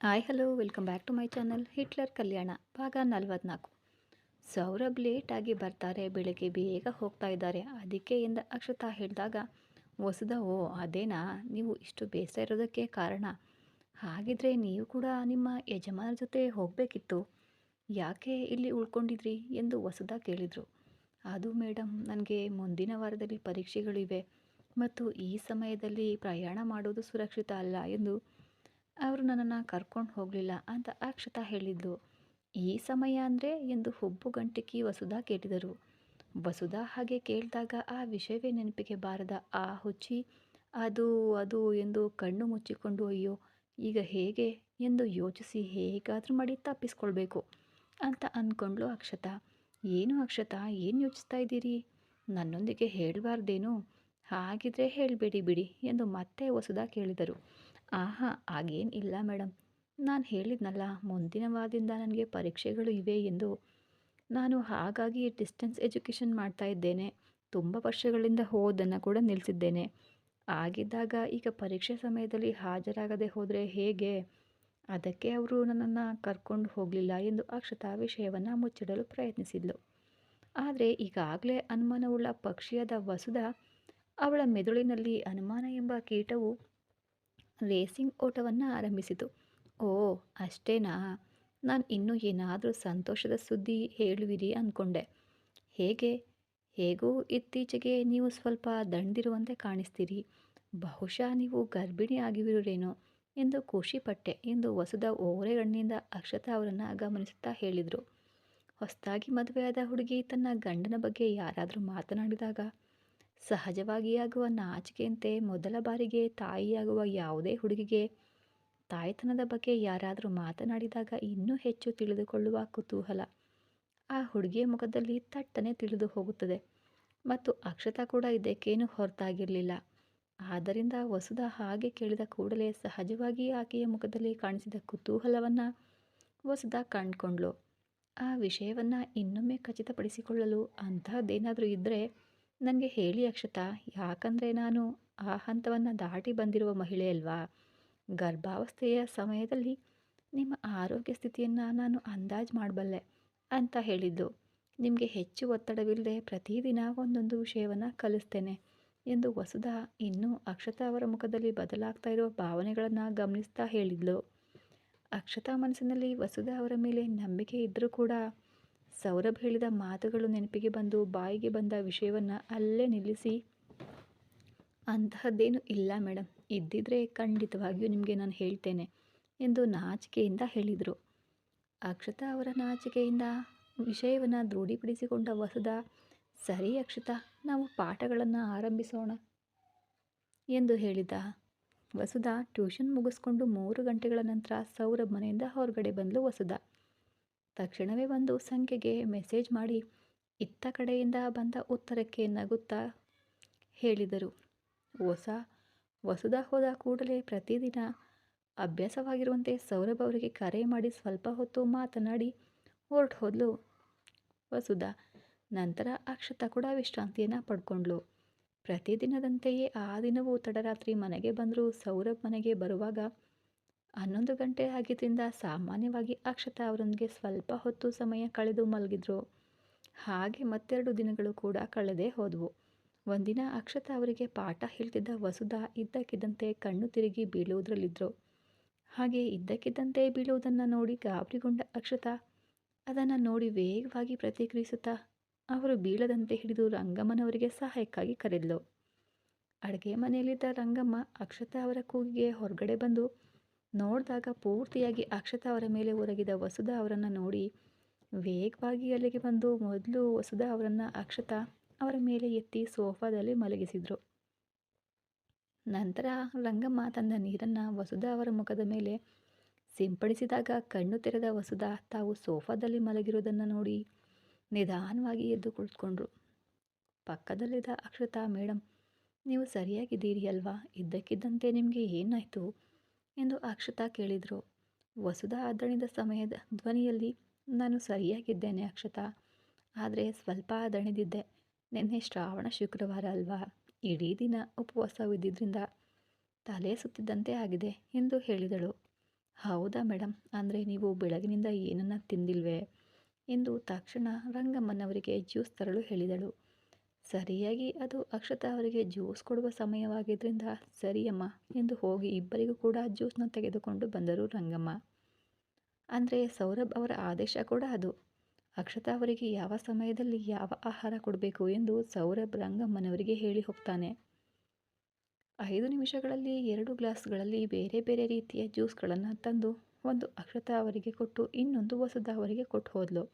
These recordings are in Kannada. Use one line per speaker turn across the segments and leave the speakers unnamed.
Hi, hello, welcome back to my channel Hitler Kalyana, ಭಾಗ ನಲವತ್ನಾಲ್ಕು. ಸೌರಭ್ ಲೇಟಾಗಿ ಬರ್ತಾರೆ, ಬೆಳಗ್ಗೆ ಬೇಗ ಹೋಗ್ತಾ ಇದ್ದಾರೆ. ಅದಕ್ಕೆ ಎಂದ ಅಕ್ಷತಾ ಹೇಳಿದಾಗ, ಹೊಸದ, ಓ, ಅದೇನಾ? ನೀವು ಇಷ್ಟು ಬೇಸರ ಇರೋದಕ್ಕೆ ಕಾರಣ? ಹಾಗಿದ್ರೆ ನೀವು ಕೂಡ ನಿಮ್ಮ ಯಜಮಾನರ ಜೊತೆ ಹೋಗಬೇಕಿತ್ತು. ಯಾಕೆ ಇಲ್ಲಿ ಉಳ್ಕೊಂಡಿದ್ರಿ? ಎಂದು ಹೊಸದ ಕೇಳಿದರು. ಅದು ಮೇಡಮ್ ನನಗೆ ಮುಂದಿನ ವಾರದಲ್ಲಿ ಪರೀಕ್ಷೆಗಳಿವೆ ಮತ್ತು ಈ ಸಮಯದಲ್ಲಿ ಪ್ರಯಾಣ ಮಾಡೋದು ಸುರಕ್ಷಿತ ಅಲ್ಲ, ಎಂದು ಅವರು ನನ್ನನ್ನು ಕರ್ಕೊಂಡು ಹೋಗಲಿಲ್ಲ ಅಂತ ಅಕ್ಷತಾ ಹೇಳಿದ್ಲು ಈ ಸಮಯ ಅಂದರೆ ಎಂದು ಹುಬ್ಬು ಗಂಟಿಕ್ಕಿ ವಸುಧಾ ಕೇಳಿದರು. ವಸುಧಾ ಹಾಗೆ ಕೇಳಿದಾಗ ಆ ವಿಷಯವೇ ನೆನಪಿಗೆ ಬಾರದ. ಆ ಹುಚ್ಚಿ, ಅದು ಅದು ಎಂದು ಕಣ್ಣು ಮುಚ್ಚಿಕೊಂಡು ಅಯ್ಯೋ, ಈಗ ಹೇಗೆ? ಎಂದು ಯೋಚಿಸಿ ಹೇಗಾದರೂ ಮಾಡಿ ತಪ್ಪಿಸ್ಕೊಳ್ಬೇಕು ಅಂತ ಅಂದ್ಕೊಂಡ್ಲು ಅಕ್ಷತಾ. ಏನು ಅಕ್ಷತಾ, ಏನು ಯೋಚಿಸ್ತಾ ಇದ್ದೀರಿ? ನನ್ನೊಂದಿಗೆ ಹೇಳಬಾರ್ದೇನು? ಹಾಗಿದ್ರೆ ಹೇಳಿಬಿಡಿ ಬಿಡಿ ಎಂದು ಮತ್ತೆ ವಸುಧಾ ಕೇಳಿದರು. ಆಹಾ, ಹಾಗೇನು ಇಲ್ಲ ಮೇಡಮ್ ನಾನು ಹೇಳಿದ್ನಲ್ಲ ಮುಂದಿನ ವಾರದಿಂದ ನನಗೆ ಪರೀಕ್ಷೆಗಳು ಇವೆ ಎಂದು. ನಾನು ಹಾಗಾಗಿ ಡಿಸ್ಟೆನ್ಸ್ ಎಜುಕೇಷನ್ ಮಾಡ್ತಾ ಇದ್ದೇನೆ. ತುಂಬ ವರ್ಷಗಳಿಂದ ಹೋದನ್ನು ಕೂಡ ನಿಲ್ಲಿಸಿದ್ದೇನೆ ಆಗಿದ್ದಾಗ ಈಗ ಪರೀಕ್ಷೆ ಸಮಯದಲ್ಲಿ ಹಾಜರಾಗದೆ ಹೋದರೆ ಹೇಗೆ? ಅದಕ್ಕೆ ಅವರು ನನ್ನನ್ನು ಕರ್ಕೊಂಡು ಹೋಗಲಿಲ್ಲ ಎಂದು ಅಕ್ಷತಾ ವಿಷಯವನ್ನು ಮುಚ್ಚಿಡಲು ಪ್ರಯತ್ನಿಸಿದ್ಲು. ಆದರೆ ಈಗಾಗಲೇ ಅನುಮಾನವುಳ್ಳ ಪಕ್ಷಿಯಾದ ವಸುಧ ಅವಳ ಮೆದುಳಿನಲ್ಲಿ ಅನುಮಾನ ಎಂಬ ಕೀಟವು ರೇಸಿಂಗ್ ಓಟವನ್ನು ಆರಂಭಿಸಿತು. ಓ, ಅಷ್ಟೇನಾ? ನಾನು ಇನ್ನೂ ಏನಾದರೂ ಸಂತೋಷದ ಸುದ್ದಿ ಹೇಳುವಿರಿ ಅಂದ್ಕೊಂಡೆ ಹೇಗೆ? ಹೇಗೂ ಇತ್ತೀಚೆಗೆ ನೀವು ಸ್ವಲ್ಪ ದಂಡಿರುವಂತೆ ಕಾಣಿಸ್ತೀರಿ. ಬಹುಶಃ ನೀವು ಗರ್ಭಿಣಿ ಆಗಿರುವಿರೇನೋ ಎಂದು ಖುಷಿಪಟ್ಟೆ ಎಂದು ವಸುದ ಓರೆಗಣ್ಣಿಂದ ಅಕ್ಷತಾ ಅವರನ್ನು ಗಮನಿಸುತ್ತಾ ಹೇಳಿದರು. ಹೊಸದಾಗಿ ಮದುವೆಯಾದ ಹುಡುಗಿ ತನ್ನ ಗಂಡನ ಬಗ್ಗೆ ಯಾರಾದರೂ ಮಾತನಾಡಿದಾಗ ಸಹಜವಾಗಿ ಆಗುವ ನಾಚಿಕೆಯಂತೆ ಮೊದಲ ಬಾರಿಗೆ ತಾಯಿಯಾಗುವ ಯಾವುದೇ ಹುಡುಗಿಗೆ ತಾಯ್ತನದ ಬಗ್ಗೆ ಯಾರಾದರೂ ಮಾತನಾಡಿದಾಗ ಇನ್ನೂ ಹೆಚ್ಚು ತಿಳಿದುಕೊಳ್ಳುವ ಕುತೂಹಲ. ಆ ಹುಡುಗಿಯ ಮುಖದಲ್ಲಿ ತಟ್ಟನೆ ತಿಳಿದು ಹೋಗುತ್ತದೆ. ಮತ್ತು ಅಕ್ಷತಾ ಕೂಡ ಇದಕ್ಕೇನು ಹೊರತಾಗಿರಲಿಲ್ಲ. ಆದ್ದರಿಂದ ವಸುಧ ಹಾಗೆ ಕೇಳಿದ ಕೂಡಲೇ ಸಹಜವಾಗಿ ಆಕೆಯ ಮುಖದಲ್ಲಿ ಕಾಣಿಸಿದ ಕುತೂಹಲವನ್ನು ವಸುಧ ಕಂಡುಕೊಂಡ್ಳು. ಆ ವಿಷಯವನ್ನು ಇನ್ನೊಮ್ಮೆ ಖಚಿತಪಡಿಸಿಕೊಳ್ಳಲು ಅಂತಹದ್ದೇನಾದರೂ ಇದ್ದರೆ ನನಗೆ ಹೇಳಿ ಅಕ್ಷತಾ, ಯಾಕಂದರೆ ನಾನು ಆ ಹಂತವನ್ನು ದಾಟಿ ಬಂದಿರುವ ಮಹಿಳೆ ಅಲ್ವಾ? ಗರ್ಭಾವಸ್ಥೆಯ ಸಮಯದಲ್ಲಿ ನಿಮ್ಮ ಆರೋಗ್ಯ ಸ್ಥಿತಿಯನ್ನು ನಾನು ಅಂದಾಜು ಮಾಡಬಲ್ಲೆ ಅಂತ ಹೇಳಿದ್ದು. ನಿಮಗೆ ಹೆಚ್ಚು ಒತ್ತಡವಿಲ್ಲದೆ ಪ್ರತಿದಿನ ಒಂದೊಂದು ವಿಷಯವನ್ನು ಕಲಿಸ್ತೇನೆ ಎಂದು ವಸುಧಾ ಇನ್ನೂ ಅಕ್ಷತಾ ಅವರ ಮುಖದಲ್ಲಿ ಬದಲಾಗ್ತಾ ಇರುವ ಭಾವನೆಗಳನ್ನು ಗಮನಿಸ್ತಾ ಹೇಳಿದ್ಲು. ಅಕ್ಷತಾ ಮನಸ್ಸಿನಲ್ಲಿ ವಸುಧಾ ಅವರ ಮೇಲೆ ನಂಬಿಕೆ ಇದ್ದರೂ ಕೂಡ ಸೌರಭ್ ಹೇಳಿದ ಮಾತುಗಳು ನೆನಪಿಗೆ ಬಂದು ಬಾಯಿಗೆ ಬಂದ ವಿಷಯವನ್ನು ಅಲ್ಲೇ ನಿಲ್ಲಿಸಿ. ಅಂತಹದ್ದೇನು ಇಲ್ಲ ಮೇಡಮ್ ಇದ್ದಿದ್ರೆ ಖಂಡಿತವಾಗಿಯೂ ನಿಮಗೆ ನಾನು ಹೇಳ್ತೇನೆ ಎಂದು ನಾಚಿಕೆಯಿಂದ ಹೇಳಿದರು. ಅಕ್ಷತಾ ಅವರ ನಾಚಿಕೆಯಿಂದ ವಿಷಯವನ್ನು ದೃಢೀಪಡಿಸಿಕೊಂಡ ವಸುದ ಸರಿ ಅಕ್ಷತಾ, ನಾವು ಪಾಠಗಳನ್ನು ಆರಂಭಿಸೋಣ ಎಂದು ಹೇಳಿದ. ವಸುದ ಟ್ಯೂಷನ್ ಮುಗಿಸ್ಕೊಂಡು ಮೂರು ಗಂಟೆಗಳ ನಂತರ ಸೌರಭ್ ಮನೆಯಿಂದ ಹೊರಗಡೆ ಬಂದಳು ವಸುದ ತಕ್ಷಣವೇ ಒಂದು ಸಂಖ್ಯೆಗೆ ಮೆಸೇಜ್ ಮಾಡಿ, ಇತ್ತ ಕಡೆಯಿಂದ ಬಂದ ಉತ್ತರಕ್ಕೆ ನಗುತ್ತಾ ಹೇಳಿದರು. ಹೊಸ ವಸುದ ಹೋದ ಕೂಡಲೇ ಪ್ರತಿದಿನ ಅಭ್ಯಾಸವಾಗಿರುವಂತೆ ಸೌರಭ್ ಅವರಿಗೆ ಕರೆ ಮಾಡಿ ಸ್ವಲ್ಪ ಹೊತ್ತು ಮಾತನಾಡಿ ಹೊರಟು ಹೋದ್ಲು. ವಸುದ ನಂತರ ಅಕ್ಷತ ಕೂಡ ವಿಶ್ರಾಂತಿಯನ್ನು ಪಡ್ಕೊಂಡ್ಳು ಪ್ರತಿದಿನದಂತೆಯೇ ಆ ದಿನವೂ ತಡರಾತ್ರಿ ಮನೆಗೆ ಬಂದರೂ. ಸೌರಭ್ ಮನೆಗೆ ಬರುವಾಗ ಹನ್ನೊಂದು ಗಂಟೆ ಆಗಿದ್ದರಿಂದ ಸಾಮಾನ್ಯವಾಗಿ ಅಕ್ಷತಾ ಅವರೊಂದಿಗೆ ಸ್ವಲ್ಪ ಹೊತ್ತು ಸಮಯ ಕಳೆದು ಮಲಗಿದ್ರು. ಹಾಗೆ ಮತ್ತೆರಡು ದಿನಗಳು ಕೂಡ ಕಳೆದೇ ಹೋದವು. ಒಂದಿನ ಅಕ್ಷತಾ ಅವರಿಗೆ ಪಾಠ ಹೇಳ್ತಿದ್ದ ವಸುಧಾ ಇದ್ದಕ್ಕಿದ್ದಂತೆ ಕಣ್ಣು ತಿರುಗಿ ಬೀಳುವುದರಲ್ಲಿದ್ದರು ಹಾಗೆ ಇದ್ದಕ್ಕಿದ್ದಂತೆ ಬೀಳುವುದನ್ನು ನೋಡಿ ಗಾಬರಿಗೊಂಡ ಅಕ್ಷತಾ, ಅದನ್ನು ನೋಡಿ ವೇಗವಾಗಿ ಪ್ರತಿಕ್ರಿಯಿಸುತ್ತಾ ಅವರು ಬೀಳದಂತೆ ಹಿಡಿದು ರಂಗಮ್ಮನವರಿಗೆ ಸಹಾಯಕ್ಕಾಗಿ ಕರೆದ್ಲು. ಅಡುಗೆ ಮನೆಯಲ್ಲಿದ್ದ ರಂಗಮ್ಮ ಅಕ್ಷತಾ ಅವರ ಕೂಗಿಗೆ ಹೊರಗಡೆ ಬಂದು ನೋಡಿದಾಗ ಪೂರ್ತಿಯಾಗಿ ಅಕ್ಷತಾ ಅವರ ಮೇಲೆ ಒರಗಿದ ವಸುಧಾ ಅವರನ್ನು ನೋಡಿ ವೇಗವಾಗಿ ಅಲ್ಲಿಗೆ ಬಂದು ಮೊದಲು ವಸುಧಾ ಅವರನ್ನು ಅಕ್ಷತಾ ಅವರ ಮೇಲೆ ಎತ್ತಿ ಸೋಫಾದಲ್ಲಿ ಮಲಗಿಸಿದರು. ನಂತರ ರಂಗಮ್ಮ ತನ್ನ ನೀರನ್ನು ವಸುಧಾ ಅವರ ಮುಖದ ಮೇಲೆ ಸಿಂಪಡಿಸಿದಾಗ ಕಣ್ಣು ತೆರೆದ ವಸುಧ ತಾವು ಸೋಫಾದಲ್ಲಿ ಮಲಗಿರುವುದನ್ನು ನೋಡಿ ನಿಧಾನವಾಗಿ ಎದ್ದು ಕುಳಿತುಕೊಂಡ್ರು. ಪಕ್ಕದಲ್ಲಿದ್ದ ಅಕ್ಷತಾ ಮೇಡಮ್ ನೀವು ಸರಿಯಾಗಿದ್ದೀರಿ ಅಲ್ವಾ? ಇದ್ದಕ್ಕಿದ್ದಂತೆ ನಿಮಗೆ ಏನಾಯಿತು? ಎಂದು ಅಕ್ಷತಾ ಕೇಳಿದರು. ವಸುಧಾ ಆದಣಿದ ಸಮಯದ ಧ್ವನಿಯಲ್ಲಿ ನಾನು ಸರಿಯಾಗಿದ್ದೇನೆ ಅಕ್ಷತಾ. ಆದರೆ ಸ್ವಲ್ಪ ದಣಿದಿದ್ದೆ ನಿನ್ನೆ ಶ್ರಾವಣ ಶುಕ್ರವಾರ ಅಲ್ವಾ? ಇಡೀ ದಿನ ಉಪವಾಸವಿದ್ದಿದ್ದರಿಂದ ತಲೆ ಸುತ್ತಿದ್ದಂತೆ ಆಗಿದೆ ಎಂದು ಹೇಳಿದಳು. ಹೌದಾ ಮೇಡಮ್ ಅಂದರೆ ನೀವು ಬೆಳಗಿನಿಂದ ಏನನ್ನ ತಿಂದಿಲ್ವೇ? ಎಂದು ತಕ್ಷಣ ರಂಗಮ್ಮನವರಿಗೆ ಜ್ಯೂಸ್ ತರಲು ಹೇಳಿದಳು. ಸರಿಯಾಗಿ ಅದು ಅಕ್ಷತಾ ಅವರಿಗೆ ಜ್ಯೂಸ್ ಕೊಡುವ ಸಮಯವಾಗಿದ್ದರಿಂದ ಸರಿಯಮ್ಮ ಎಂದು ಹೋಗಿ ಇಬ್ಬರಿಗೂ ಕೂಡ ಜ್ಯೂಸ್ನ ತೆಗೆದುಕೊಂಡು ಬಂದರು ರಂಗಮ್ಮ. ಅಂದರೆ ಸೌರಭ್ ಅವರ ಆದೇಶ ಕೂಡ ಅದು. ಅಕ್ಷತಾ ಅವರಿಗೆ ಯಾವ ಸಮಯದಲ್ಲಿ ಯಾವ ಆಹಾರ ಕೊಡಬೇಕು ಎಂದು ಸೌರಭ್ ರಂಗಮ್ಮನವರಿಗೆ ಹೇಳಿ ಹೋಗ್ತಾನೆ. ಐದು ನಿಮಿಷಗಳಲ್ಲಿ ಎರಡು ಗ್ಲಾಸ್ಗಳಲ್ಲಿ ಬೇರೆ ಬೇರೆ ರೀತಿಯ ಜ್ಯೂಸ್ಗಳನ್ನು ತಂದು ಒಂದು ಅಕ್ಷತಾ ಅವರಿಗೆ ಕೊಟ್ಟು ಇನ್ನೊಂದು ವಸುಧಾ ಅವರಿಗೆ ಕೊಟ್ಟು ಹೋದ್ಲು.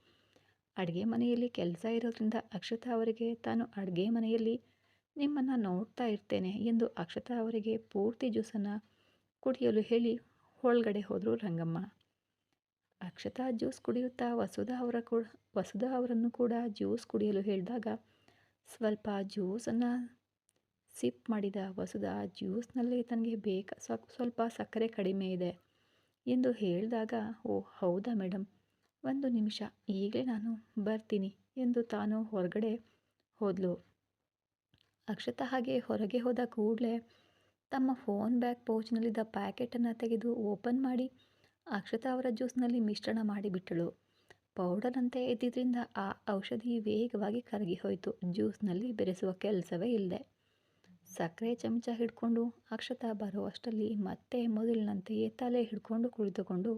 ಅಡುಗೆ ಮನೆಯಲ್ಲಿ ಕೆಲಸ ಇರೋದ್ರಿಂದ ಅಕ್ಷತಾ ಅವರಿಗೆ ತಾನು ಅಡುಗೆ ಮನೆಯಲ್ಲಿ ನಿಮ್ಮನ್ನು ನೋಡ್ತಾ ಇರ್ತೇನೆ ಎಂದು ಅಕ್ಷತಾ ಅವರಿಗೆ ಪೂರ್ತಿ ಜ್ಯೂಸನ್ನು ಕುಡಿಯಲು ಹೇಳಿ ಒಳಗಡೆ ಹೋದರು ರಂಗಮ್ಮ. ಅಕ್ಷತಾ ಜ್ಯೂಸ್ ಕುಡಿಯುತ್ತಾ ವಸುಧಾ ಅವರ ಕೂಡ, ವಸುಧಾ ಅವರನ್ನು ಕೂಡ ಜ್ಯೂಸ್ ಕುಡಿಯಲು ಹೇಳಿದಾಗ ಸ್ವಲ್ಪ ಜ್ಯೂಸನ್ನು ಸಿಪ್ ಮಾಡಿದ ವಸುಧಾ ಜ್ಯೂಸ್ನಲ್ಲಿ ತನಗೆ ಬೇಕಾ, ಸ್ವಲ್ಪ ಸಕ್ಕರೆ ಕಡಿಮೆ ಇದೆ ಎಂದು ಹೇಳಿದಾಗ ಓ ಹೌದಾ ಮೇಡಮ್ ಒಂದು ನಿಮಿಷ, ಈಗಲೇ ನಾನು ಬರ್ತೀನಿ ಎಂದು ತಾನು ಹೊರಗಡೆ ಹೋದಳು ಅಕ್ಷತಾ ಹಾಗೆ ಹೊರಗೆ ಹೋದ ಕೂಡಲೇ ತಮ್ಮ ಫೋನ್ ಬ್ಯಾಗ್ ಪೌಚ್ನಲ್ಲಿದ್ದ ಪ್ಯಾಕೆಟನ್ನು ತೆಗೆದು ಓಪನ್ ಮಾಡಿ ಅಕ್ಷತಾ ಅವರ ಜ್ಯೂಸ್ನಲ್ಲಿ ಮಿಶ್ರಣ ಮಾಡಿಬಿಟ್ಟಳು. ಪೌಡರ್ನಂತೆ ಇದ್ದಿದ್ದರಿಂದ ಆ ಔಷಧಿ ವೇಗವಾಗಿ ಕರಗಿ ಹೋಯಿತು. ಜ್ಯೂಸ್ನಲ್ಲಿ ಬೆರೆಸುವ ಕೆಲಸವೇ ಇಲ್ಲದೆ ಸಕ್ಕರೆ ಚಮಚ ಹಿಡ್ಕೊಂಡು ಅಕ್ಷತಾ ಬರುವಷ್ಟರಲ್ಲಿ ಮತ್ತೆ ಮೊದಲಿನಂತೆಯೇ ತಲೆ ಹಿಡ್ಕೊಂಡು ಕುಳಿತುಕೊಂಡು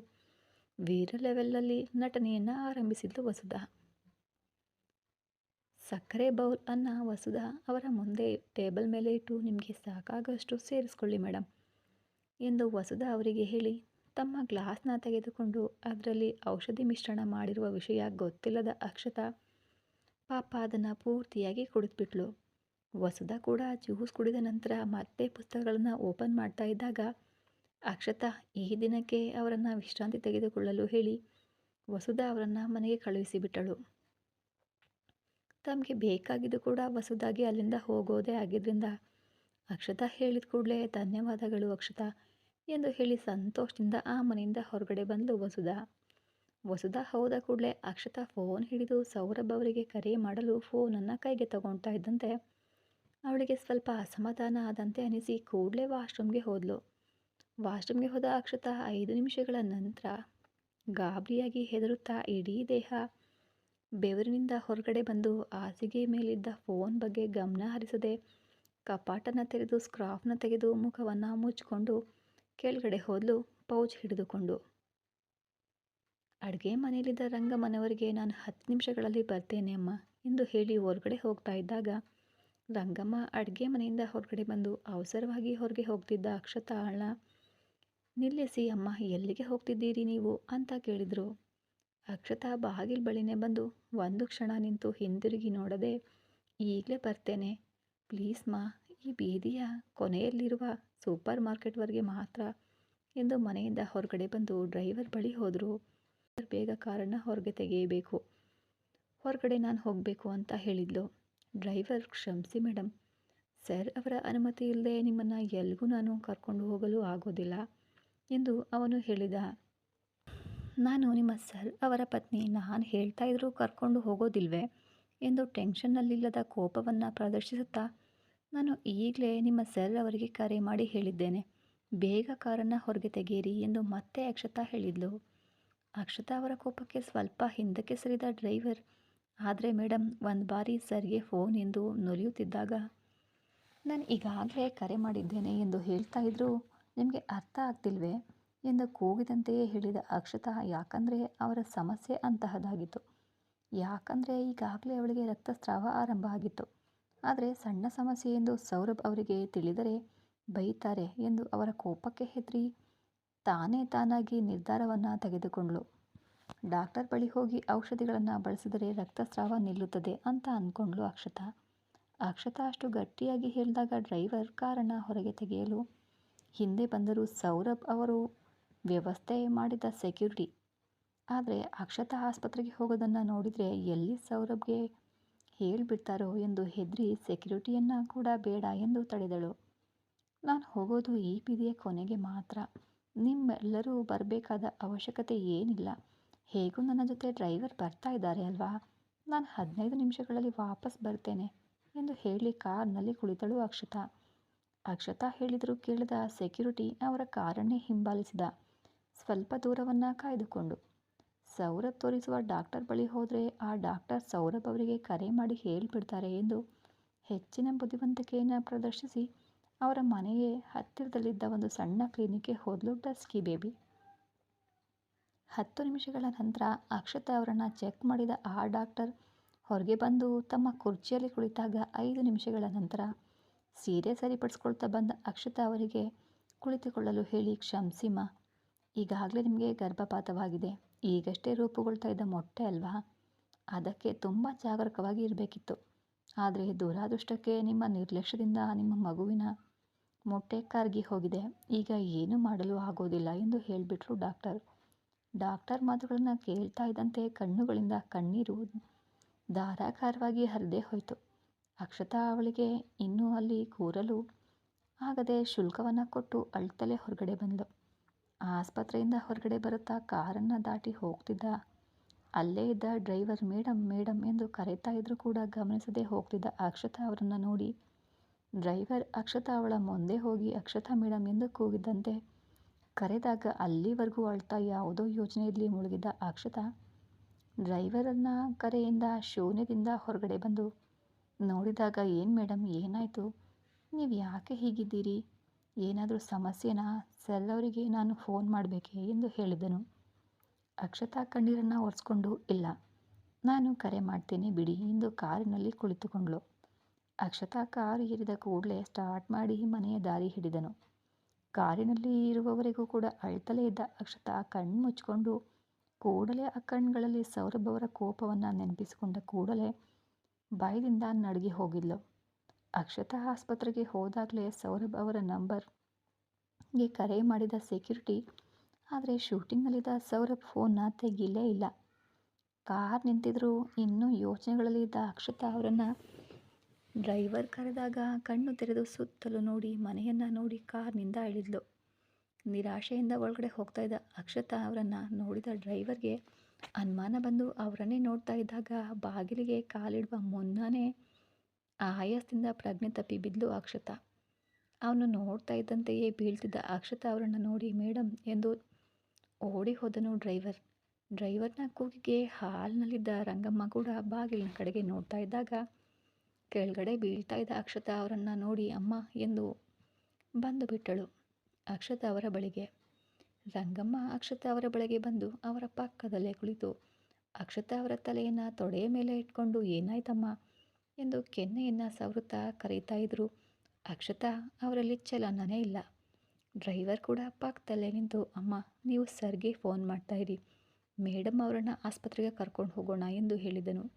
ವೀರ ಲೆವೆಲ್ನಲ್ಲಿ ನಟನೆಯನ್ನು ಆರಂಭಿಸಿದ್ದು ವಸುಧಾ. ಸಕ್ಕರೆ ಬೌಲ್ ಅನ್ನ ವಸುಧಾ ಅವರ ಮುಂದೆ ಟೇಬಲ್ ಮೇಲೆ ಇಟ್ಟು, ನಿಮಗೆ ಸಾಕಾಗಷ್ಟು ಸೇರಿಸ್ಕೊಳ್ಳಿ ಮೇಡಮ್ ಎಂದು ವಸುಧಾ ಅವರಿಗೆ ಹೇಳಿ, ತಮ್ಮ ಗ್ಲಾಸ್ನ ತೆಗೆದುಕೊಂಡು ಅದರಲ್ಲಿ ಔಷಧಿ ಮಿಶ್ರಣ ಮಾಡಿರುವ ವಿಷಯ ಗೊತ್ತಿಲ್ಲದ ಅಕ್ಷತಾ ಪಾಪ ಅದನ್ನು ಪೂರ್ತಿಯಾಗಿ ಕುಡಿದ್ಬಿಟ್ಲು. ವಸುಧಾ ಕೂಡ ಜ್ಯೂಸ್ ಕುಡಿದ ನಂತರ ಮತ್ತೆ ಪುಸ್ತಕಗಳನ್ನು ಓಪನ್ ಮಾಡ್ತಾ ಇದ್ದಾಗ ಅಕ್ಷತಾ, ಈ ದಿನಕ್ಕೆ ಅವರನ್ನು ವಿಶ್ರಾಂತಿ ತೆಗೆದುಕೊಳ್ಳಲು ಹೇಳಿ ವಸುಧಾ ಅವರನ್ನು ಮನೆಗೆ ಕಳುಹಿಸಿಬಿಟ್ಟಳು ತಮಗೆ ಬೇಕಾಗಿದ್ದು ಕೂಡ ವಸುದಾಗಿ ಅಲ್ಲಿಂದ ಹೋಗೋದೇ ಆಗಿದ್ದರಿಂದ ಅಕ್ಷತಾ ಹೇಳಿದ ಕೂಡಲೇ, ಧನ್ಯವಾದಗಳು ಅಕ್ಷತಾ ಎಂದು ಹೇಳಿ ಸಂತೋಷದಿಂದ ಆ ಮನೆಯಿಂದ ಹೊರಗಡೆ ಬಂದು ವಸುಧಾ. ವಸುಧಾ ಹೋದ ಕೂಡಲೇ ಅಕ್ಷತಾ ಫೋನ್ ಹಿಡಿದು ಸೌರಭ್ ಅವರಿಗೆ ಕರೆ ಮಾಡಲು ಫೋನನ್ನು ಕೈಗೆ ತಗೊಳ್ತಾ ಇದ್ದಂತೆ ಅವಳಿಗೆ ಸ್ವಲ್ಪ ಅಸಮಾಧಾನ ಆದಂತೆ ಅನಿಸಿ ಕೂಡಲೇ ವಾಶ್ರೂಮ್ಗೆ ಹೋದ್ಲು. ವಾಶ್ರೂಮ್ಗೆ ಹೋದ ಅಕ್ಷತಾ ಐದು ನಿಮಿಷಗಳ ನಂತರ ಗಾಬರಿಯಾಗಿ ಹೆದರುತ್ತಾ ಇಡೀ ದೇಹ ಬೆವರಿನಿಂದ ಹೊರಗಡೆ ಬಂದು ಹಾಸಿಗೆ ಮೇಲಿದ್ದ ಫೋನ್ ಬಗ್ಗೆ ಗಮನ ಹರಿಸದೆ ಕಪಾಟನ ತೆರೆದು, ಸ್ಕ್ರಾಫ್ನ ತೆಗೆದು, ಮುಖವನ್ನು ಮುಚ್ಚಿಕೊಂಡು ಕೆಳಗಡೆ ಹೋದಲು ಪೌಚ್ ಹಿಡಿದುಕೊಂಡು. ಅಡುಗೆ ಮನೆಯಲ್ಲಿದ್ದ ರಂಗಮ್ಮನವರಿಗೆ ನಾನು ಹತ್ತು ನಿಮಿಷಗಳಲ್ಲಿ ಬರ್ತೇನೆ ಅಮ್ಮ ಎಂದು ಹೇಳಿ ಹೊರಗಡೆ ಹೋಗ್ತಾ ಇದ್ದಾಗ ರಂಗಮ್ಮ ಅಡುಗೆ ಮನೆಯಿಂದ ಹೊರಗಡೆ ಬಂದು ಅವಸರವಾಗಿ ಹೊರಗೆ ಹೋಗ್ತಿದ್ದ ಅಕ್ಷತಾ ಅಣ್ಣ ನಿಲ್ಲಿಸಿ, ಅಮ್ಮ, ಎಲ್ಲಿಗೆ ಹೋಗ್ತಿದ್ದೀರಿ ನೀವು? ಅಂತ ಕೇಳಿದರು. ಅಕ್ಷತಾ ಬಾಗಿಲು ಬಳಿನೇ ಬಂದು ಒಂದು ಕ್ಷಣ ನಿಂತು ಹಿಂದಿರುಗಿ ನೋಡದೆ, ಈಗಲೇ ಬರ್ತೇನೆ. ಪ್ಲೀಸ್ ಮಾ, ಈ ಬೀದಿಯ ಕೊನೆಯಲ್ಲಿರುವ ಸೂಪರ್ ಮಾರ್ಕೆಟ್ವರೆಗೆ ಮಾತ್ರ. ಎಂದು ಮನೆಯಿಂದ ಹೊರಗಡೆ ಬಂದು ಡ್ರೈವರ್ ಬಳಿ ಹೋದರು. ಬೇಗ ಕಾರನ್ನು ಹೊರಗೆ ತೆಗೆಯಬೇಕು. ಹೊರಗಡೆ ನಾನು ಹೋಗಬೇಕು ಅಂತ ಹೇಳಿದ್ಲು. ಡ್ರೈವರ್, ಕ್ಷಮಿಸಿ ಮೇಡಮ್ ಸರ್ ಅವರ ಅನುಮತಿ ಇಲ್ಲದೆ ನಿಮ್ಮನ್ನು ಎಲ್ಲಿಗೂ ನಾನು ಕರ್ಕೊಂಡು ಹೋಗಲು ಆಗೋದಿಲ್ಲ. ಎಂದು ಅವನು ಹೇಳಿದ. ನಾನು ನಿಮ್ಮ ಸರ್ ಅವರ ಪತ್ನಿ ನಾನು ಹೇಳ್ತಾ ಇದ್ರೂ ಕರ್ಕೊಂಡು ಹೋಗೋದಿಲ್ವೇ? ಎಂದು ಟೆನ್ಷನ್ನಲ್ಲಿಲ್ಲದ ಕೋಪವನ್ನು ಪ್ರದರ್ಶಿಸುತ್ತಾ, ನಾನು ಈಗಲೇ ನಿಮ್ಮ ಸರ್ ಅವರಿಗೆ ಕರೆ ಮಾಡಿ ಹೇಳಿದ್ದೇನೆ. ಬೇಗ ಕಾರನ್ನು ಹೊರಗೆ ತೆಗೆಯಿರಿ ಎಂದು ಮತ್ತೆ ಅಕ್ಷತಾ ಹೇಳಿದ್ಲು. ಅಕ್ಷತಾ ಅವರ ಕೋಪಕ್ಕೆ ಸ್ವಲ್ಪ ಹಿಂದಕ್ಕೆ ಸರಿದ ಡ್ರೈವರ್, ಆದರೆ ಮೇಡಮ್ ಒಂದು ಬಾರಿ ಸರ್ಗೆ ಫೋನ್ ಎಂದು ನುಲಿಯುತ್ತಿದ್ದಾಗ ನಾನು ಈಗಾಗಲೇ ಕರೆ ಮಾಡಿದ್ದೇನೆ ಎಂದು ಹೇಳ್ತಾ ಇದ್ರು ನಿಮಗೆ ಅರ್ಥ ಆಗ್ತಿಲ್ವೇ? ಎಂದು ಕೂಗಿದಂತೆಯೇ ಹೇಳಿದ ಅಕ್ಷತಾ ಯಾಕಂದರೆ ಅವರ ಸಮಸ್ಯೆ ಅಂತಹದಾಗಿತ್ತು ಯಾಕಂದರೆ ಈಗಾಗಲೇ ಅವಳಿಗೆ ರಕ್ತಸ್ರಾವ ಆರಂಭ ಆಗಿತ್ತು. ಆದರೆ ಸಣ್ಣ ಸಮಸ್ಯೆ ಎಂದು ಸೌರಭ್ ಅವರಿಗೆ ತಿಳಿದರೆ ಬೈತಾರೆ ಎಂದು ಅವರ ಕೋಪಕ್ಕೆ ಹೆದರಿ ತಾನೇ ತಾನಾಗಿ ನಿರ್ಧಾರವನ್ನು ತೆಗೆದುಕೊಂಡಳು. ಡಾಕ್ಟರ್ ಬಳಿ ಹೋಗಿ ಔಷಧಿಗಳನ್ನು ಬಳಸಿದರೆ ರಕ್ತಸ್ರಾವ ನಿಲ್ಲುತ್ತದೆ ಅಂತ ಅಂದ್ಕೊಂಡ್ಳು ಅಕ್ಷತಾ. ಅಕ್ಷತಾ ಅಷ್ಟು ಗಟ್ಟಿಯಾಗಿ ಹೇಳಿದಾಗ ಡ್ರೈವರ್ ಕಾರನ್ನು ಹೊರಗೆ ತೆಗೆಯಲು ಹಿಂದೆ ಬಂದರೂ ಸೌರಭ್ ಅವರು ವ್ಯವಸ್ಥೆ ಮಾಡಿದ ಸೆಕ್ಯೂರಿಟಿ ಆದರೆ ಅಕ್ಷತಾ ಆಸ್ಪತ್ರೆಗೆ ಹೋಗೋದನ್ನು ನೋಡಿದರೆ ಎಲ್ಲಿ ಸೌರಭ್ಗೆ ಹೇಳಿಬಿಡ್ತಾರೋ ಎಂದು ಹೆದರಿ ಸೆಕ್ಯೂರಿಟಿಯನ್ನು ಕೂಡ ಬೇಡ ಎಂದು ತಡೆದಳು. ನಾನು ಹೋಗೋದು ಈ ಪಿದಿಯ ಕೊನೆಗೆ ಮಾತ್ರ. ನಿಮ್ಮೆಲ್ಲರೂ ಬರಬೇಕಾದ ಅವಶ್ಯಕತೆ ಏನಿಲ್ಲ. ಹೇಗೂ ನನ್ನ ಜೊತೆ ಡ್ರೈವರ್ ಬರ್ತಾ ಇದ್ದಾರೆ ಅಲ್ವಾ? ನಾನು ಹದಿನೈದು ನಿಮಿಷಗಳಲ್ಲಿ ವಾಪಸ್ ಬರ್ತೇನೆ ಎಂದು ಹೇಳಿ ಕಾರ್ನಲ್ಲಿ ಕುಳಿತಳು ಅಕ್ಷತಾ. ಅಕ್ಷತಾ ಹೇಳಿದರೂ ಕೇಳಿದ ಸೆಕ್ಯೂರಿಟಿ ಅವರ ಕಾರನ್ನೇ ಹಿಂಬಾಲಿಸಿದ. ಸ್ವಲ್ಪ ದೂರವನ್ನು ಕಾಯ್ದುಕೊಂಡು. ಸೌರಭ್ ತೋರಿಸುವ ಡಾಕ್ಟರ್ ಬಳಿ ಹೋದರೆ ಆ ಡಾಕ್ಟರ್ ಸೌರಭ್ ಅವರಿಗೆ ಕರೆ ಮಾಡಿ ಹೇಳಿಬಿಡ್ತಾರೆ ಎಂದು ಹೆಚ್ಚಿನ ಬುದ್ಧಿವಂತಿಕೆಯನ್ನು ಪ್ರದರ್ಶಿಸಿ ಅವರ ಮನೆಯೇ ಹತ್ತಿರದಲ್ಲಿದ್ದ ಒಂದು ಸಣ್ಣ ಕ್ಲಿನಿಕ್ಗೆ ಹೋದಲು ಡಸ್ಕಿ ಬೇಬಿ ಹತ್ತು ನಿಮಿಷಗಳ ನಂತರ ಅಕ್ಷತಾ ಅವರನ್ನು ಚೆಕ್ ಮಾಡಿದ ಆ ಡಾಕ್ಟರ್ ಹೊರಗೆ ಬಂದು ತಮ್ಮ ಕುರ್ಚಿಯಲ್ಲಿ ಕುಳಿತಾಗ ಐದು ನಿಮಿಷಗಳ ನಂತರ ಸೀರೆ ಸರಿಪಡಿಸ್ಕೊಳ್ತಾ ಬಂದ ಅಕ್ಷತಾ ಅವರಿಗೆ ಕುಳಿತುಕೊಳ್ಳಲು ಹೇಳಿ ಕ್ಷಮಿಸಿಮ್ಮ. ಈಗಾಗಲೇ ನಿಮಗೆ ಗರ್ಭಪಾತವಾಗಿದೆ. ಈಗಷ್ಟೇ ರೂಪುಗೊಳ್ತಾ ಇದ್ದ ಮೊಟ್ಟೆ ಅಲ್ವಾ? ಅದಕ್ಕೆ ತುಂಬ ಜಾಗರೂಕವಾಗಿ ಇರಬೇಕಿತ್ತು. ಆದರೆ ದುರಾದೃಷ್ಟಕ್ಕೆ ನಿಮ್ಮ ನಿರ್ಲಕ್ಷ್ಯದಿಂದ ನಿಮ್ಮ ಮಗುವಿನ ಮೊಟ್ಟೆ ಕರಗಿ ಹೋಗಿದೆ. ಈಗ ಏನೂ ಮಾಡಲು ಆಗೋದಿಲ್ಲ ಎಂದು ಹೇಳಿಬಿಟ್ರು ಡಾಕ್ಟರ್. ಡಾಕ್ಟರ್ ಮಾತುಗಳನ್ನು ಕೇಳ್ತಾ ಇದ್ದಂತೆ ಕಣ್ಣುಗಳಿಂದ ಕಣ್ಣೀರು ಧಾರಾಕಾರವಾಗಿ ಹರಿದೇ ಹೋಯಿತು. ಅಕ್ಷತಾ ಅವಳಿಗೆ ಇನ್ನೂ ಅಲ್ಲಿ ಕೂರಲು ಆಗದೆ ಶುಲ್ಕವನ್ನು ಕೊಟ್ಟು ಅಳ್ತಲೇ ಹೊರಗಡೆ ಬಂದಳು ಆಸ್ಪತ್ರೆಯಿಂದ ಹೊರಗಡೆ ಬರುತ್ತಾ ಕಾರನ್ನು ದಾಟಿ ಹೋಗ್ತಿದ್ದ. ಅಲ್ಲೇ ಇದ್ದ ಡ್ರೈವರ್ ಮೇಡಮ್ ಮೇಡಮ್ ಎಂದು ಕರೆತಾ ಇದ್ದರೂ ಕೂಡ ಗಮನಿಸದೆ ಹೋಗ್ತಿದ್ದ ಅಕ್ಷತಾ ಅವರನ್ನು ನೋಡಿ. ಡ್ರೈವರ್, ಅಕ್ಷತಾ ಅವಳ ಮುಂದೆ ಹೋಗಿ ಅಕ್ಷತಾ ಮೇಡಮ್ ಎಂದು ಕೂಗಿದ್ದಂತೆ ಕರೆದಾಗ ಅಲ್ಲಿವರೆಗೂ ಅಳ್ತಾ ಯಾವುದೋ ಯೋಚನೆಯಲ್ಲಿ ಮುಳುಗಿದ್ದ ಅಕ್ಷತಾ. ಡ್ರೈವರನ್ನ ಕರೆಯಿಂದ ಶೂನ್ಯದಿಂದ ಹೊರಗಡೆ ಬಂದು ನೋಡಿದಾಗ ಏನು ಮೇಡಮ್ ಏನಾಯಿತು? ನೀವು ಯಾಕೆ ಹೀಗಿದ್ದೀರಿ? ಏನಾದರೂ ಸಮಸ್ಯೆನಾ? ಸೆಲ್ ಅವರಿಗೆ ನಾನು ಫೋನ್ ಮಾಡಬೇಕೆ ಎಂದು ಹೇಳಿದನು. ಅಕ್ಷತಾ ಕಣ್ಣೀರನ್ನು ಒರೆಸ್ಕೊಂಡು, ಇಲ್ಲ, ನಾನು ಕರೆ ಮಾಡ್ತೇನೆ ಬಿಡಿ ಎಂದು ಕಾರಿನಲ್ಲಿ ಕುಳಿತುಕೊಂಡಳು. ಅಕ್ಷತಾ ಕಾರು ಏರಿದ ಕೂಡಲೇ ಸ್ಟಾರ್ಟ್ ಮಾಡಿ ಮನೆಯ ದಾರಿ ಹಿಡಿದನು. ಕಾರಿನಲ್ಲಿ ಇರುವವರೆಗೂ ಕೂಡ ಅಳ್ತಲೇ ಇದ್ದ ಅಕ್ಷತಾ ಕಣ್ಣು ಮುಚ್ಚಿಕೊಂಡು ಕೂಡಲೇ ಆ ಕಣ್ಗಳಲ್ಲಿ ಸೌರಭ್ ಅವರ ಕೋಪವನ್ನು ನೆನಪಿಸಿಕೊಂಡ ಕೂಡಲೇ ಬಾಯದಿಂದ ನಡುಗಿ ಹೋಗಿದ್ಲು. ಅಕ್ಷತಾ ಆಸ್ಪತ್ರೆಗೆ ಹೋದಾಗಲೇ ಸೌರಭ್ ಅವರ ನಂಬರ್ಗೆ ಕರೆ ಮಾಡಿದ ಸೆಕ್ಯೂರಿಟಿ ಆದರೆ ಶೂಟಿಂಗ್ನಲ್ಲಿದ್ದ ಸೌರಭ್ ಫೋನ್ನ ತೆಗಿಲೇ ಇಲ್ಲ. ಕಾರ್ ನಿಂತಿದ್ರು, ಇನ್ನೂ ಯೋಚನೆಗಳಲ್ಲಿದ್ದ ಅಕ್ಷತಾ ಅವರನ್ನು ಡ್ರೈವರ್ ಕರೆದಾಗ ಕಣ್ಣು ತೆರೆದು ಸುತ್ತಲೂ ನೋಡಿ, ಮನೆಯನ್ನು ನೋಡಿ ಕಾರ್ನಿಂದ ಇಳಿದ್ಲು. ನಿರಾಶೆಯಿಂದ ಒಳಗಡೆ ಹೋಗ್ತಾ ಇದ್ದ ಅಕ್ಷತಾ ಅವರನ್ನು ನೋಡಿದ ಡ್ರೈವರ್ಗೆ ಅನುಮಾನ ಬಂದು ಅವರನ್ನೇ ನೋಡ್ತಾ ಇದ್ದಾಗ ಬಾಗಿಲಿಗೆ ಕಾಲಿಡುವ ಮುನ್ನನೇ ಆಯಾಸದಿಂದ ಪ್ರಜ್ಞೆ ತಪ್ಪಿ ಬಿದ್ದು ಅಕ್ಷತ. ಅವನು ನೋಡ್ತಾ ಇದ್ದಂತೆಯೇ ಬೀಳ್ತಿದ್ದ ಅಕ್ಷತ ಅವರನ್ನು ನೋಡಿ ಮೇಡಮ್ ಎಂದು ಓಡಿ ಹೋದನು ಡ್ರೈವರ್. ಡ್ರೈವರ್ನ ಕೂಗಿಗೆ ಹಾಲ್ನಲ್ಲಿದ್ದ ರಂಗಮ್ಮ ಕೂಡ ಬಾಗಿಲಿನ ಕಡೆಗೆ ನೋಡ್ತಾ ಇದ್ದಾಗ ಕೆಳಗಡೆ ಬೀಳ್ತಾ ಇದ್ದ ಅಕ್ಷತ ಅವರನ್ನು ನೋಡಿ, ಅಮ್ಮ, ಎಂದು ಬಂದು ಬಿಟ್ಟಳು ಅಕ್ಷತ ಅವರ ಬಳಿಗೆ. ರಂಗಮ್ಮ ಅಕ್ಷತಾ ಅವರ ಬಳಿಗೆ ಬಂದು ಅವರ ಪಕ್ಕದಲ್ಲೇ ಕುಳಿತು. ಅಕ್ಷತಾ ಅವರ ತಲೆಯನ್ನು ತೊಡೆಯ ಮೇಲೆ ಇಟ್ಕೊಂಡು, ಏನಾಯ್ತಮ್ಮ? ಎಂದು ಕೆನ್ನೆಯನ್ನು ಸವರುತ್ತಾ ಕರೀತಾ ಇದ್ರು. ಅಕ್ಷತಾ ಅವರಲ್ಲಿ ಚಲನನೇ ಇಲ್ಲ. ಡ್ರೈವರ್ ಕೂಡ ಪಕ್ಕದಲ್ಲೇ ನಿಂತು, ಅಮ್ಮ, ನೀವು ಸರ್ಗೆ ಫೋನ್ ಮಾಡ್ತಾ ಇರಿ. ಮೇಡಮ್ ಅವರನ್ನು ಆಸ್ಪತ್ರೆಗೆ ಕರ್ಕೊಂಡು ಹೋಗೋಣ ಎಂದು ಹೇಳಿದನು.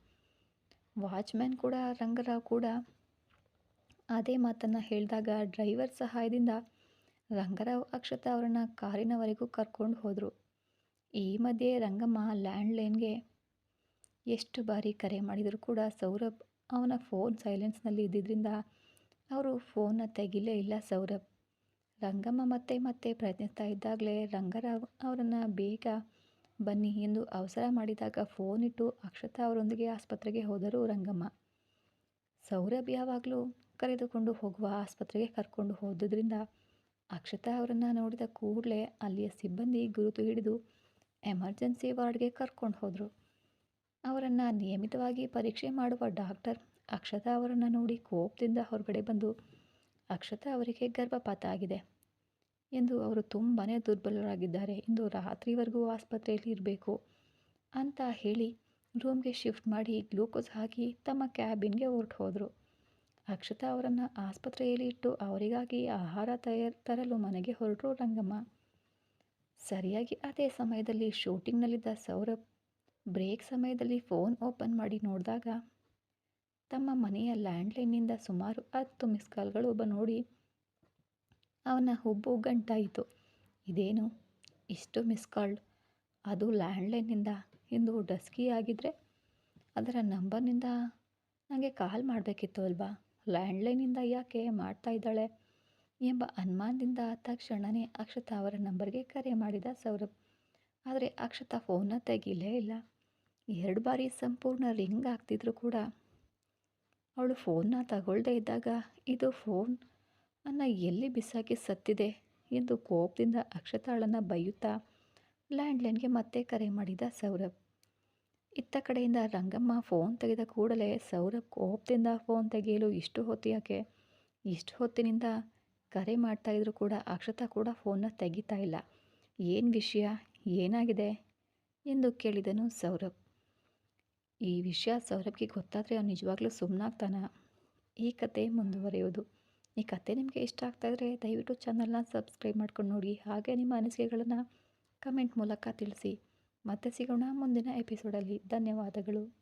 ವಾಚ್ಮ್ಯಾನ್ ಕೂಡ, ರಂಗರಾವ್ ಕೂಡ ಅದೇ ಮಾತನ್ನು ಹೇಳಿದಾಗ ಡ್ರೈವರ್ ಸಹಾಯದಿಂದ ರಂಗರಾವ್ ಅಕ್ಷತಾ ಅವರನ್ನು ಕಾರಿನವರೆಗೂ ಕರ್ಕೊಂಡು ಹೋದರು. ಈ ಮಧ್ಯೆ ರಂಗಮ್ಮ ಲ್ಯಾಂಡ್ಲೈನ್ಗೆ ಎಷ್ಟು ಬಾರಿ ಕರೆ ಮಾಡಿದರೂ ಕೂಡ ಸೌರಭ್ ಅವನ ಫೋನ್ ಸೈಲೆನ್ಸ್ನಲ್ಲಿ ಇದ್ದಿದ್ದರಿಂದ ಅವರು ಫೋನ್ನ ತೆಗಿಲೇ ಇಲ್ಲ ಸೌರಭ್. ರಂಗಮ್ಮ ಮತ್ತೆ ಮತ್ತೆ ಪ್ರಯತ್ನಿಸ್ತಾ ಇದ್ದಾಗಲೇ ರಂಗರಾವ್ ಅವರನ್ನು ಬೇಗ ಬನ್ನಿ ಎಂದು ಅವಸರ ಮಾಡಿದಾಗ ಫೋನ್ ಇಟ್ಟು ಅಕ್ಷತಾ ಅವರೊಂದಿಗೆ ಆಸ್ಪತ್ರೆಗೆ ಹೋದರು ರಂಗಮ್ಮ. ಸೌರಭ್ ಯಾವಾಗಲೂ ಕರೆದುಕೊಂಡು ಹೋಗುವ ಆಸ್ಪತ್ರೆಗೆ ಕರ್ಕೊಂಡು ಹೋದ್ರಿಂದ ಅಕ್ಷತಾ ಅವರನ್ನು ನೋಡಿದ ಕೂಡಲೇ ಅಲ್ಲಿಯ ಸಿಬ್ಬಂದಿ ಗುರುತು ಹಿಡಿದು ಎಮರ್ಜೆನ್ಸಿ ವಾರ್ಡ್ಗೆ ಕರ್ಕೊಂಡು ಹೋದರು. ಅವರನ್ನು ನಿಯಮಿತವಾಗಿ ಪರೀಕ್ಷೆ ಮಾಡುವ ಡಾಕ್ಟರ್ ಅಕ್ಷತಾ ಅವರನ್ನು ನೋಡಿ ಕೋಪದಿಂದ ಹೊರಗಡೆ ಬಂದು, ಅಕ್ಷತಾ ಅವರಿಗೆ ಗರ್ಭಪಾತ ಆಗಿದೆ ಎಂದು ಅವರು ತುಂಬಾ ದುರ್ಬಲರಾಗಿದ್ದಾರೆ. ಇಂದು ರಾತ್ರಿವರೆಗೂ ಆಸ್ಪತ್ರೆಯಲ್ಲಿ ಇರಬೇಕು ಅಂತ ಹೇಳಿ ರೂಮ್ಗೆ ಶಿಫ್ಟ್ ಮಾಡಿ ಗ್ಲೂಕೋಸ್ ಹಾಕಿ ತಮ್ಮ ಕ್ಯಾಬಿನ್ಗೆ ಹೊರಟು ಹೋದರು. ಅಕ್ಷತಾ ಅವರನ್ನು ಆಸ್ಪತ್ರೆಯಲ್ಲಿ ಇಟ್ಟು ಅವರಿಗಾಗಿ ಆಹಾರ ತಯಾರು ತರಲು ಮನೆಗೆ ಹೊರಟರು ರಂಗಮ್ಮ. ಸರಿಯಾಗಿ ಅದೇ ಸಮಯದಲ್ಲಿ ಶೂಟಿಂಗ್ನಲ್ಲಿದ್ದ ಸೌರಭ್ ಬ್ರೇಕ್ ಸಮಯದಲ್ಲಿ ಫೋನ್ ಓಪನ್ ಮಾಡಿ ನೋಡಿದಾಗ ತಮ್ಮ ಮನೆಯ ಲ್ಯಾಂಡ್ಲೈನ್ನಿಂದ ಸುಮಾರು ಹತ್ತು ಮಿಸ್ ಕಾಲ್ಗಳು ಒಬ್ಬ ನೋಡಿ ಅವನ ಹುಬ್ಬು ಗಂಟಾಯಿತು. ಇದೇನು? ಇಷ್ಟು ಮಿಸ್ ಕಾಲ್? ಅದು ಲ್ಯಾಂಡ್ಲೈನ್ನಿಂದ ಎಂದು ಡಸ್ಕಿ ಆಗಿದ್ದರೆ ಅದರ ನಂಬರ್ನಿಂದ ನನಗೆ ಕಾಲ್ ಮಾಡಬೇಕಿತ್ತು ಅಲ್ವಾ? ಲ್ಯಾಂಡ್ಲೈನಿಂದ ಯಾಕೆ ಮಾಡ್ತಾ ಇದ್ದಾಳೆ ಎಂಬ ಅನುಮಾನದಿಂದ ತಕ್ಷಣವೇ ಅಕ್ಷತಾ ಅವರ ನಂಬರ್ಗೆ ಕರೆ ಮಾಡಿದ ಸೌರಭ್. ಆದರೆ ಅಕ್ಷತಾ ಫೋನ್ನ ತೆಗೀಲೇ ಇಲ್ಲ. ಎರಡು ಬಾರಿ ಸಂಪೂರ್ಣ ರಿಂಗ್ ಆಗ್ತಿದ್ರು ಕೂಡ. ಅವಳು ಫೋನ್ನ ತಗೊಳ್ಳದೇ ಇದ್ದಾಗ, ಇದು ಫೋನ್? ಅನ್ನು ಎಲ್ಲಿ ಬಿಸಾಕಿ ಸತ್ತಿದೆ? ಎಂದು ಕೋಪದಿಂದ ಅಕ್ಷತಾಳನ್ನು ಬೈಯುತ್ತಾ ಲ್ಯಾಂಡ್ಲೈನ್ಗೆ ಮತ್ತೆ ಕರೆ ಮಾಡಿದ ಸೌರಭ್. ಇತ್ತ ಕಡೆಯಿಂದ ರಂಗಮ್ಮ ಫೋನ್ ತೆಗೆದ ಕೂಡಲೇ, ಸೌರಭ್, ಕೋಪದಿಂದ ಫೋನ್ ತೆಗೆಯಲು ಇಷ್ಟು ಹೊತ್ತು ಯಾಕೆ? ಇಷ್ಟು ಹೊತ್ತಿನಿಂದ ಕರೆ ಮಾಡ್ತಾ ಇದ್ರು ಕೂಡ ಅಕ್ಷತಾ ಕೂಡ ಫೋನ್ನ ತೆಗಿತಾ ಇಲ್ಲ. ಏನು ವಿಷಯ? ಏನಾಗಿದೆ? ಎಂದು ಕೇಳಿದನು ಸೌರಭ್. ಈ ವಿಷಯ ಸೌರಭ್ಗೆ ಗೊತ್ತಾದರೆ ಅವ್ನು ನಿಜವಾಗ್ಲೂ ಸುಮ್ಮನಾಗ್ತಾನ ಈ ಕತೆ ಮುಂದುವರಿಯೋದು ಈ ಕತೆ ನಿಮಗೆ ಇಷ್ಟ ಆಗ್ತಾಯಿದ್ರೆ ದಯವಿಟ್ಟು ಚಾನಲ್ನ ಸಬ್ಸ್ಕ್ರೈಬ್ ಮಾಡ್ಕೊಂಡು ನೋಡಿ. ಹಾಗೆ ನಿಮ್ಮ ಅನಿಸಿಕೆಗಳನ್ನು ಕಮೆಂಟ್ ಮೂಲಕ ತಿಳಿಸಿ. ಮತ್ತೆ ಸಿಗೋಣ ಮುಂದಿನ ಎಪಿಸೋಡಲ್ಲಿ ಧನ್ಯವಾದಗಳು.